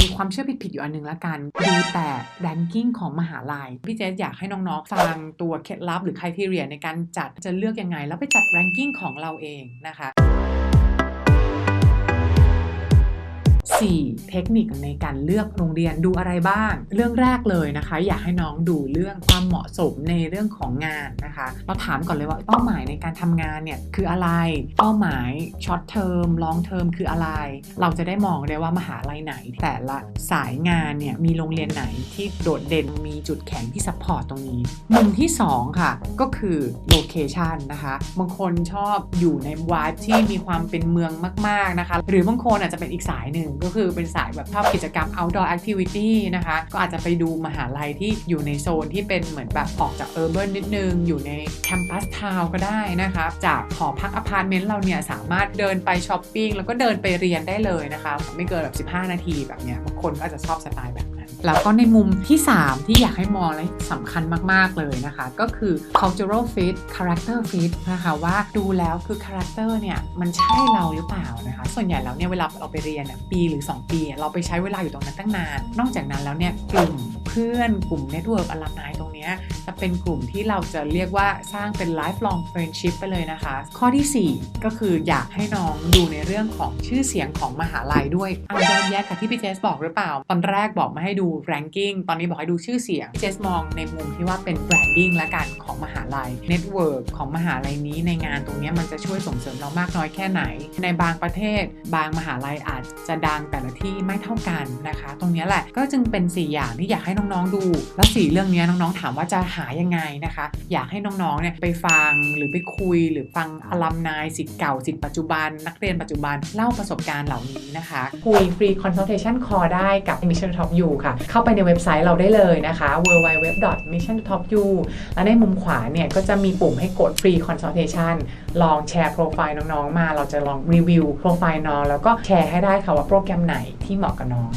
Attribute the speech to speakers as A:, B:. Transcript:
A: มีความเชื่อผิดๆอยู่อันหนึงละกันดูแต่แรงกิ้งของมหาลัย พี่เจสอยากให้น้องๆ ฟังตัวเคล็ดลับหรือคุณทีเรียในการจัดจะเลือกยังไง แล้วไปจัดแรงกิ้งของเราเองนะคะ 4. เทคนิคในการเลือกโรงเรียนดูอะไรบ้าง เรื่องแรกเลยนะคะ อยากให้น้องดูเรื่องความเหมาะสมในเรื่องของงานนะคะ เราถามก่อนเลยว่าเป้าหมายในการทำงานเนี่ยคืออะไร เป้าหมายช็อตเทอมลองเทอมคืออะไร เราจะได้มองได้ว่ามหาลัยไหน แต่ละสายงานเนี่ยมีโรงเรียนไหนที่โดดเด่นมีจุดแข็งที่ซัพพอร์ตตรงนี้มุมที่ 2 ค่ะ ก็คือโลเคชันนะคะบางคนชอบอยู่ในวายที่มีความเป็นเมืองมาก ๆนะคะ หรือบางคนอาจจะเป็นอีกสายหนึ่งก็คือเป็นสายแบบชอบกิจกรรม outdoor activity นะคะ ก็อาจจะไปดูมหาลัยที่อยู่ในโซนที่เป็นเหมือนแบบออกจากเออร์เบิร์นนิดนึง อยู่ในแคมปัสทาวก็ได้นะคะจากหอพักอพาร์ตเมนต์เราเนี่ยสามารถเดินไปช้อปปิ้งแล้วก็เดินไปเรียนได้เลยนะคะ ไม่เกินแบบ 15 นาทีแบบเนี้ยบางคนก็อาจจะชอบสไตล์แบบ แล้วก็ในมุมที่ 3 ที่อยากให้มองและสำคัญมาก ๆ เลยนะคะ ก็คือ cultural fit character fit นะคะว่าดูแล้วคือ character เนี่ย มันใช่เราหรือเปล่านะคะ ส่วนใหญ่แล้วเนี่ยเวลาเราไปเรียนปีหรือ 2 ปี เราไปใช้เวลาอยู่ตรงนั้นตั้งนาน นอกจากนั้นแล้วเนี่ยกลุ่ม พื่อนกลุ่ม network อลัมนายตรงนี้จะเป็นกลุ่มที่เราจะเรียกว่าสร้างเป็น lifelong friendship ไปเลยนะคะ ข้อทีสี่ 4 ก็คืออยากให้น้องดูในเรื่องของชื่อเสียงของมหาลัยด้วยอันย้อนแยกกับที่พี่เจสบอกหรือเปล่า ตอนแรกบอกมาให้ดู ranking ตอนนี้บอกให้ดูชื่อเสียงเจสมองในมุมที่ว่าเป็น branding และกันของมหาลัย network ของมหาลัยนี้ในงานตรงนี้มันจะช่วยส่งเสริมเรามากน้อยแค่ไหน ในบางประเทศ บางมหาลัยอาจจะดังแต่ละที่ไม่เท่ากันนะคะ ตรงนี้แหละก็จึงเป็น 4 อย่างที่อยากให้น้องๆดู แล้วสี่เรื่องนี้น้องๆถามว่าจะหายังไงนะคะ อยากให้น้องๆเนี่ยไปฟังหรือไปคุย หรือฟังอลัมนายสิทธิ์เก่าสิทธิ์ปัจจุบัน นักเรียนปัจจุบันเล่าประสบการณ์เหล่านี้นะคะคุยฟรี consultation call ได้กับ Mission Top You ค่ะ เข้าไปในเว็บไซต์เราได้เลยนะคะ www.mission to p you และในมุมขวาเนี่ยก็จะมีปุ่มให้กดฟรี consultation ลองแชร์โปรไฟล์น้องๆมา เราจะลองรีวิวโปรไฟล์น้องแล้วก็แชร์ให้ได้ค่ะว่าโปรแกรมไหนที่เหมาะกับน้อง